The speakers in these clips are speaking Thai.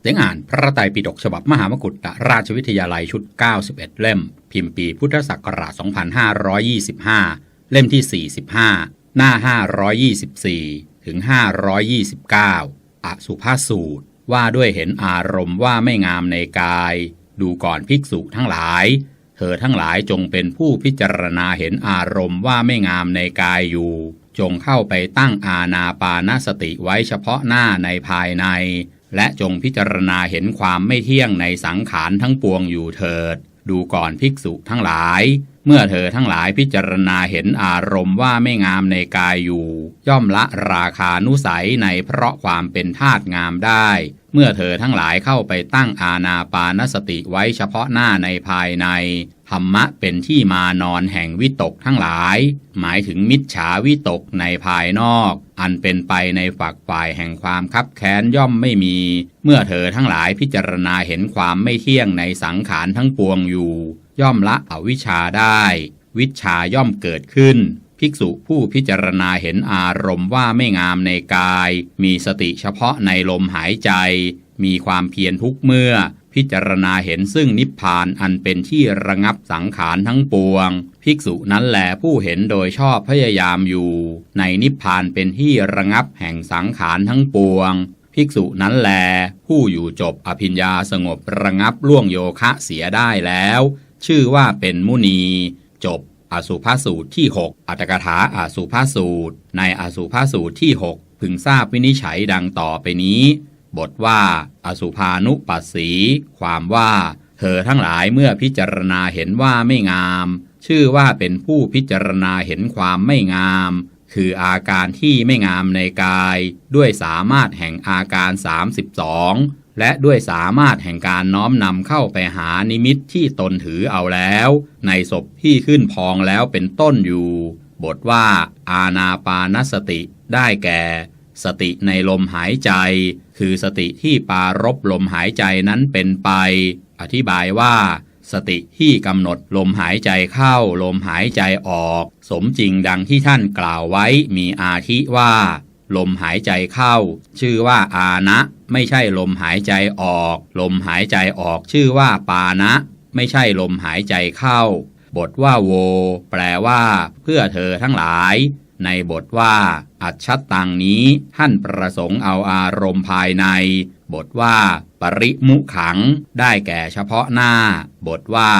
เสียงอ่านพระไตรปิฎกฉบับมหามกุฏราชวิทยาลัยชุด 91 เล่ม พิมพ์ปีพุทธศักราช 2525 เล่มที่ 45 หน้า 524 ถึง 529 อสุภาสูตร ว่าด้วยเห็นอารมณ์ว่าไม่งามในกาย ดูก่อนภิกษุทั้งหลาย เธอทั้งหลายจงเป็นผู้พิจารณาเห็นอารมณ์ว่าไม่งามในกายอยู่ จงเข้าไปตั้งอาณาปานสติไว้เฉพาะหน้าในภายใน และจงพิจารณาเห็นความไม่เที่ยงในสังขารทั้งปวงอยู่เถิด ดูก่อนภิกษุทั้งหลาย เมื่อเธอทั้งหลายพิจารณาเห็นอารมณ์ว่าไม่งามในกายอยู่ ย่อมละราคานุสัยในเพราะความเป็นธาตุงามได้ เมื่อเธอทั้งหลายเข้าไปตั้งอาณาปานสติไว้เฉพาะหน้าในภายใน ธรรมะเป็นที่มานอนแห่งวิตกทั้งหลาย หมายถึงมิจฉาวิตกในภายนอก อันเป็นไปในฝักฝ่ายแห่งความคับแค้นย่อมไม่มี เมื่อเธอทั้งหลายพิจารณาเห็นความไม่เที่ยงในสังขารทั้งปวงอยู่ ย่อมละอวิชชาได้ วิชาย่อมเกิดขึ้น ภิกษุผู้พิจารณาเห็นอารมณ์ว่าไม่งามในกาย มีสติเฉพาะในลมหายใจ มีความเพียรทุกเมื่อ พิจารณาเห็นซึ่งนิพพานอันเป็นที่ระงับสังขารทั้งปวง ภิกษุนั้นแหลผู้เห็นโดยชอบพยายามอยู่ ในนิพพานเป็นที่ระงับแห่งสังขารทั้งปวง ภิกษุนั้นแล ผู้อยู่จบอภิญญาสงบระงับล่วงโยคะเสียได้แล้ว ชื่อว่าเป็นมุนี จบ อสุภาสูตรที่ 6 อัตถกถาอสุภาสูตร ในอสุภาสูตรที่ 6 พึงทราบวินิจฉัยดังต่อไปนี้ บทว่า อสุภานุปัสสี ความว่า เธอทั้งหลายเมื่อพิจารณาเห็นว่าไม่งาม ชื่อว่าเป็นผู้พิจารณาเห็นความไม่งาม คืออาการที่ไม่งามในกาย ด้วยสามารถแห่งอาการ 32 และด้วยสามารถแห่งการน้อมนำเข้าไปหานิมิตที่ตนถือเอาแล้ว ในศพที่ขึ้นพองแล้วเป็นต้นอยู่ บทว่า อาณาปานสติได้แก่ สติในลมหายใจ คือสติที่ปารบลมหายใจนั้นเป็นไป อธิบายว่า สติที่กำหนดลมหายใจเข้าลมหายใจออก สมจริงดังที่ท่านกล่าวไว้มีอาทิว่า ลมหายใจเข้า ชื่อว่าอานะ ไม่ใช่ลมหายใจออก ลมหายใจออกชื่อว่าปานะ ไม่ใช่ลมหายใจเข้า บทว่าโว แปลว่า เพื่อเธอทั้งหลาย ในบทว่า อัจฉตังนี้ ท่านประสงค์เอาอารมณ์ภายใน บทว่า ปริมุขัง ได้แก่เฉพาะหน้า บทว่า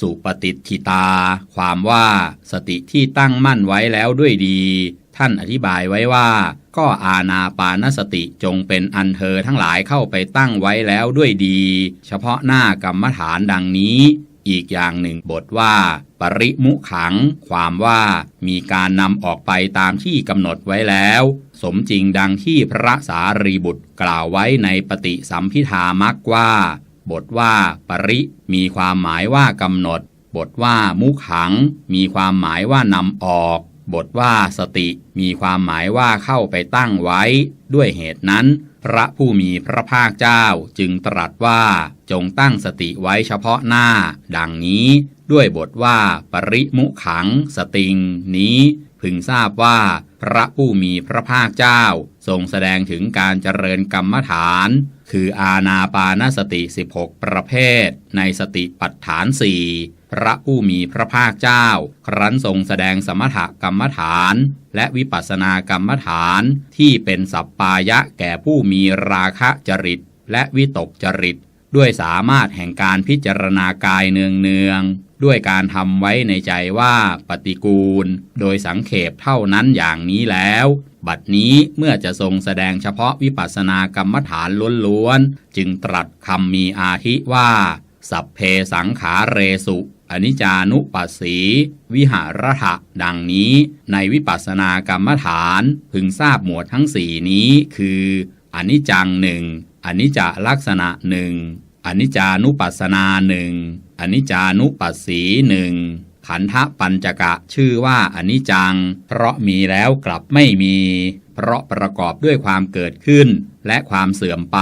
สุปฏิทิตา ความว่า สติที่ตั้งมั่นไว้แล้วด้วยดี ท่านอธิบายไว้ว่า ก็อาณาปานสติจงเป็นอันเธอทั้งหลายเข้าไปตั้งไว้แล้วด้วยดี เฉพาะหน้ากรรมฐานดังนี้ อีกอย่างหนึ่งบทว่า ปริมุขัง ความว่ามีการนำออกไปตามที่กำหนดไว้แล้ว สมจริงดังที่พระสารีบุตรกล่าวไว้ในปฏิสัมพิธามักว่า บทว่า ปริมีความหมายว่ากำหนด บทว่ามุขัง มีความหมายว่านำออก บทว่าสติมีความหมายว่าเข้าไปตั้งไว้ ด้วยเหตุนั้น พระผู้มีพระภาคเจ้าจึงตรัสว่าจงตั้งสติไว้เฉพาะหน้า ดังนี้ด้วยบทว่าปริมุขังสติง นี้ พึงทราบว่า พระผู้มีพระภาคเจ้า ทรงแสดงถึงการเจริญกรรมฐาน คืออาณาปานสติ 16 ประเภท ในสติปัฏฐานสี่ พระผู้มีพระภาคเจ้า ครั้นทรงแสดงสมถกรรมฐาน และวิปัสสนากรรมฐานที่เป็นสัปปายะแก่ผู้มีราคะจริต และวิตกจริต ด้วยสามารถแห่งการพิจารณากายเนืองเนืองด้วยการทำไว้ในใจว่าปฏิกูล โดยสังเขปเท่านั้นอย่างนี้แล้วบัดนี้เมื่อจะทรงแสดงเฉพาะวิปัสสนากรรมฐานล้วนๆ จึงตรัสคำมีอาทิว่า สัพเพสังขาเรสุ อนิจานุปัสสี วิหารถะดังนี้ ในวิปัสสนากรรมฐานพึงทราบหมวดทั้งสี่นี้คืออนิจจังหนึ่งอนิจจลักษณะหนึ่งอนิจจานุปัสสนาหนึ่งอนิจจานุปัสสีหนึ่งขันธปัญจกะชื่อว่าอนิจจัง เพราะมีแล้วกลับไม่มี เพราะประกอบด้วยความเกิดขึ้น และความเสื่อมไป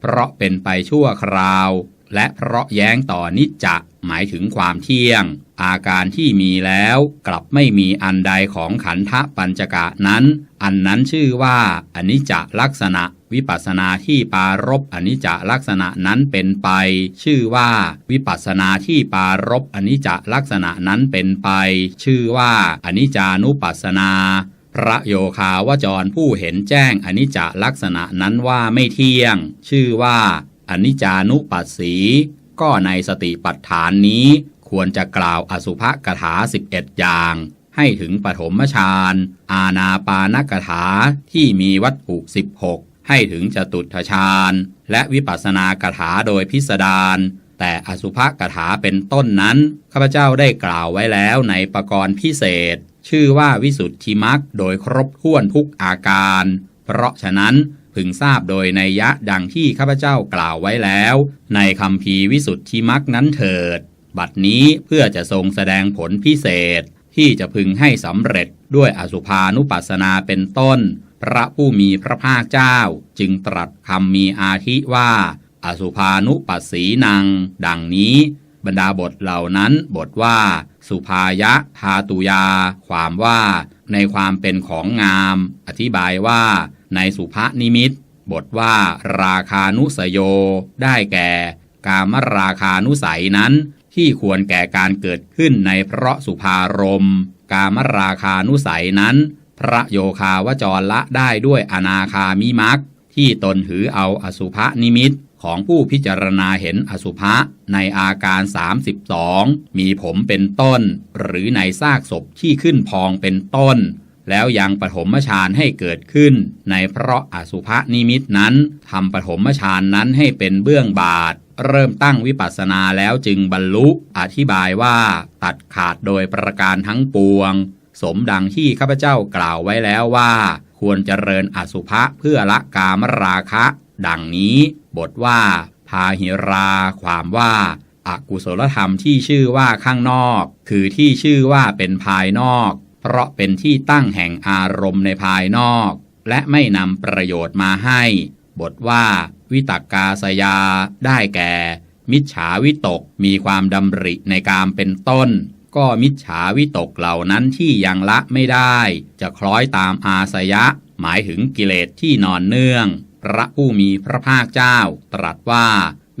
เพราะเป็นไปชั่วคราว และเพราะแย้งต่อนิจจะหมายถึงความเที่ยง อาการที่มีแล้วกลับไม่มีอันใดของขันธปัญจกะนั้น อันนั้นชื่อว่าอนิจจลักษณะ วิปัสนาที่ปารบอนิจจลักษณะนั้นเป็นไป ชื่อว่า วิปัสนาที่ปารบอนิจจลักษณะนั้นเป็นไป ชื่อว่าอนิจจานุปัสสนาพระโยคาวจรผู้เห็นแจ้งอนิจจลักษณะนั้นว่าไม่เที่ยง ชื่อว่า อนิจจานุปัสสี ก็ในสติปัฏฐานนี้ควรจะกล่าวอสุภกถา 11 อย่าง ให้ถึงปฐมฌาน อาณาปานกถาที่มีวัตถุ 16 ให้ถึงจตุทฌาน และวิปัสสนากถาโดยพิสดารแต่อสุภกถาเป็นต้นนั้น ข้าพเจ้าได้กล่าวไว้แล้วในปกรณ์พิเศษ ชื่อว่าวิสุทธิมักโดยครบถ้วนทุกอาการ เพราะฉะนั้น พึงทราบโดยในยะดังที่ข้าพเจ้ากล่าวไว้แล้ว ในคำพีวิสุทธิมักนั้นเถิด บัดนี้เพื่อจะทรงแสดงผลพิเศษ ที่จะพึงให้สำเร็จด้วยอสุภานุปัสสนาเป็นต้น พระผู้มีพระภาคเจ้า จึงตรัสคำมีอาทิว่า อสุภานุปัสสีนัง ดังนี้บรรดาบทเหล่านั้นบทว่า สุภายะพาตุยา ความว่า ในความเป็นของงาม อธิบายว่า ในสุภนิมิต บทว่าราคานุสโย ได้แก่ กามราคานุสัยนั้น ที่ควรแก่การเกิดขึ้นในเพราะสุภารม กามราคานุสัยนั้น พระโยคาวจรละได้ด้วยอนาคามิมักที่ตนถือเอาอสุภนิมิตของผู้พิจารณาเห็นอสุภะในอาการ 32 มีผมเป็นต้น หรือในซากศพที่ขึ้นพองเป็นต้น แล้วยังปฐมฌานให้เกิดขึ้น ในเพราะอสุภนิมิตนั้นทำปฐมฌานนั้นให้เป็นเบื้องบาท เริ่มตั้งวิปัสสนาแล้วจึงบรรลุอธิบายว่าตัดขาดโดยประการทั้งปวง สมดังที่ข้าพเจ้ากล่าวไว้แล้วว่า ควรเจริญอสุภะเพื่อละกามราคะ ดังนี้ บทว่า พาหิรา ความว่าอากุศลธรรมที่ชื่อว่าข้างนอก คือที่ชื่อว่าเป็นภายนอก เพราะเป็นที่ตั้งแห่งอารมณ์ในภายนอก และไม่นำประโยชน์มาให้ บทว่าวิตกกาสยา ได้แก่ มิจฉาวิตกมีความดำริในการเป็นต้น ก็มิจฉาวิตกเหล่านั้นที่ยังละไม่ได้ จะคล้อยตามอาสยะ หมายถึงกิเลสที่นอนเนื่อง พระผู้มีพระภาคเจ้า ตรัสว่า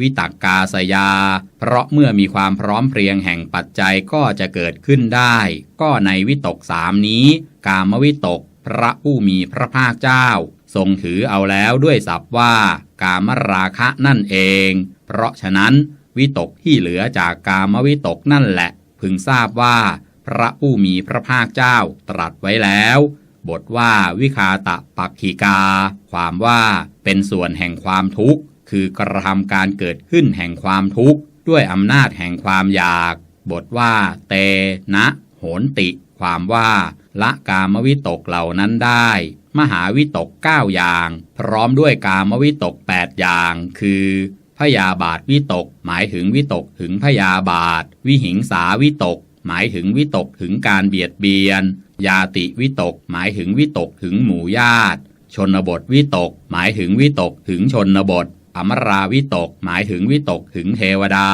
วิตักกาสยา เพราะเมื่อมีความพร้อมเพรียงแห่งปัจจัยก็จะเกิดขึ้นได้ ก็ในวิตกสามนี้ กามวิตก พระผู้มีพระภาคเจ้า ทรงถือเอาแล้วด้วยศัพท์ว่า กามราคะนั่นเอง เพราะฉะนั้น วิตกที่เหลือจากกามวิตกนั่นแหละ พึงทราบว่า พระผู้มีพระภาคเจ้าตรัสไว้แล้ว บทว่าวิคาตะปักขีกา ความว่าเป็นส่วนแห่งความทุกข์ คือกระทำการเกิดขึ้นแห่งความทุกข์ ด้วยอำนาจแห่งความอยาก บทว่า เตนะโหนติ ความว่า ละกามวิตกเหล่านั้นได้ มหาวิตกเก้าอย่าง พร้อมด้วยกามวิตกแปดอย่าง คือพยาบาทวิตก หมายถึงวิตกถึงพยาบาท วิหิงสาวิตก หมายถึงวิตกถึงการเบียดเบียน ยาติวิตก หมายถึงวิตกถึงหมู่ญาติ ชนบทวิตก หมายถึงวิตกถึงชนบท อมราวิตกหมายถึงวิตกถึงเทวดา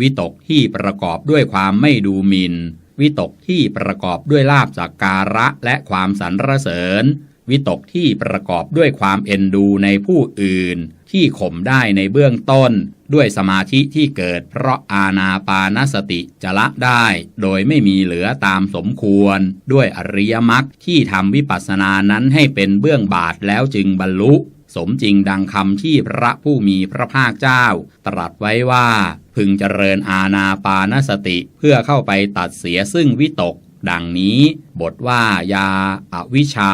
วิตกที่ประกอบด้วยความไม่ดูหมิน่น วิตกที่ประกอบด้วยลาบจากการะและความสรรเสริญ วิตกที่ประกอบด้วยความเอ็นดูในผู้อื่น ที่ข่มได้ในเบื้องต้น ด้วยสมาธิที่เกิดเพราะอาณาปานสติจะละได้ โดยไม่มีเหลือตามสมควร ด้วยอริยมรรคที่ทำวิปัสสนานั้นให้เป็นเบื้องบาทแล้วจึงบรรลุ สมจริงดังคำที่พระผู้มีพระภาคเจ้า ตรัสไว้ว่า พึงเจริญอาณาปานสติเพื่อเข้าไปตัดเสียซึ่งวิตก ดังนี้ บทว่ายาอาวิชา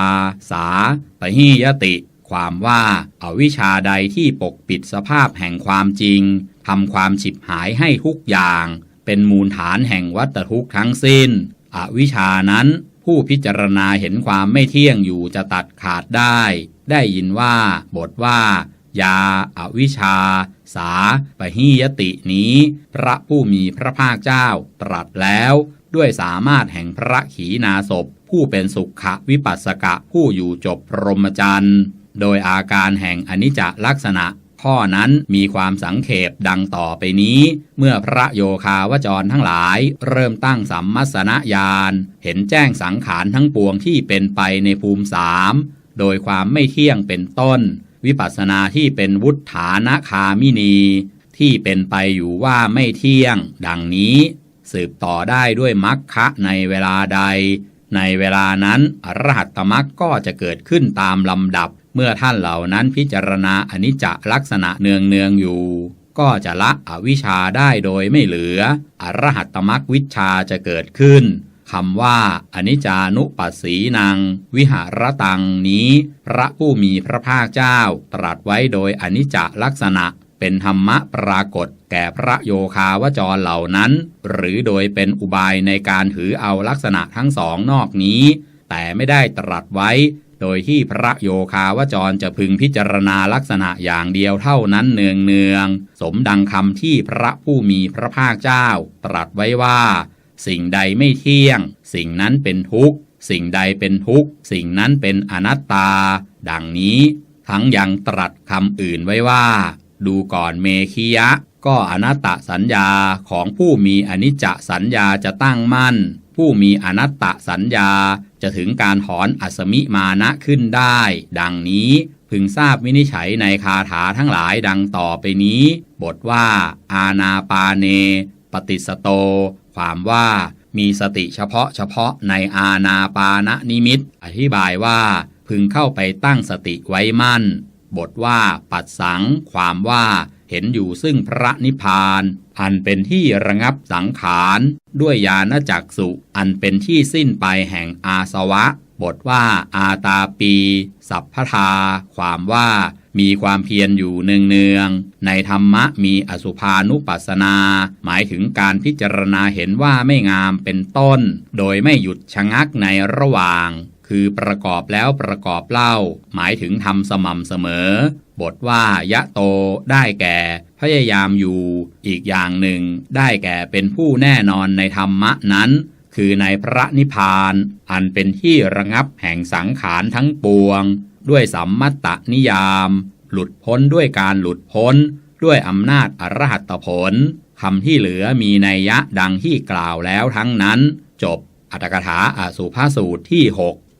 สาปหิยติ ความว่าอาวิชาใดที่ปกปิดสภาพแห่งความจริงทำความฉิบหายให้ทุกอย่าง เป็นมูลฐานแห่งวัตทุกข์ทั้งสิ้น อวิชานั้นผู้พิจารณาเห็นความไม่เที่ยงอยู่จะตัดขาดได้ ได้ยินว่า บทว่า ยาอาวิชา สาปหิยตินี้ พระผู้มีพระภาคเจ้าตรัสแล้ว ด้วยสามารถแห่งพระขีณาสพ ผู้เป็นสุขวิปัสสกะผู้อยู่จบพรหมจรรย์โดยอาการแห่งอนิจจลักษณะข้อนั้นมีความสังเขปดังต่อไปนี้ เมื่อพระโยคาวจรทั้งหลาย เริ่มตั้งสัมมัสนญาณ เห็นแจ้งสังขารทั้งปวงที่เป็นไปในภูมิสาม โดยความไม่เที่ยงเป็นต้น วิปัสสนาที่เป็นวุฒฐานคามินี ที่เป็นไปอยู่ว่าไม่เที่ยง ดังนี้ สืบต่อได้ด้วยมัคคะในเวลาใด ในเวลานั้นอรหัตตมัคก็จะเกิดขึ้นตามลำดับ เมื่อท่านเหล่านั้นพิจารณาอนิจจลักษณะเนืองเนืองอยู่ ก็จะละอวิชชาได้โดยไม่เหลือ อรหัตตมัควิชาจะเกิดขึ้น คำว่า อนิจจานุปัสสีนังวิหารตังนี้ พระผู้มีพระภาคเจ้า ตรัสไว้โดยอนิจจลักษณะเป็นธรรมะปรากฏแก่พระโยคาวจรเหล่านั้น หรือโดยเป็นอุบายในการถือเอาลักษณะทั้งสองนอกนี้ แต่ไม่ได้ตรัสไว้ โดยที่พระโยคาวจรจะพึงพิจารณาลักษณะอย่างเดียวเท่านั้นเนืองเนืองๆสมดังคำที่พระผู้มีพระภาคเจ้า ตรัสไว้ว่า สิ่งใดไม่เที่ยง สิ่งนั้นเป็นทุกข์ สิ่งใดเป็นทุกข์ สิ่งนั้นเป็นอนัตตา ดังนี้ ทั้งยังตรัสคำอื่นไว้ว่า ดูก่อนเมคิยะ ก็อนัตตสัญญาของผู้มีอนิจจสัญญาจะตั้งมั่น ผู้มีอนัตตสัญญาจะถึงการถอนอัสมิมานะขึ้นได้ ดังนี้พึงทราบวินิจฉัยในคาถาทั้งหลายดังต่อไปนี้ บทว่า อาณาปาเน ปฏิสโต ความว่ามีสติเฉพาะเฉพาะในอาณาปานนิมิต อธิบายว่าพึงเข้าไปตั้งสติไว้มั่น บทว่าปัดสัง ความว่าเห็นอยู่ซึ่งพระนิพพาน อันเป็นที่ระงับสังขาร ด้วยญาณจักสุอันเป็นที่สิ้นไปแห่งอาสวะ บทว่าอาตาปี สัพพทา ความว่า มีความเพียรอยู่เนืองๆในธรรมะมีอสุภานุปัสสนา หมายถึงการพิจารณาเห็นว่าไม่งามเป็นต้น โดยไม่หยุดชะงักในระหว่าง คือประกอบแล้วประกอบเล่า หมายถึงทำสม่ำเสมอ บทว่ายะโตได้แก่ พยายามอยู่ อีกอย่างหนึ่ง ได้แก่เป็นผู้แน่นอนในธรรมะนั้นคือในพระนิพพาน อันเป็นที่ระงับแห่งสังขารทั้งปวง ด้วยสัมมัตตนิยาม หลุดพ้นด้วยการหลุดพ้น ด้วยอำนาจอรหัตผลคำที่เหลือมีนัยยะดังที่กล่าวแล้วทั้งนั้น จบอัตถกถาอสุภาสูตรที่ 6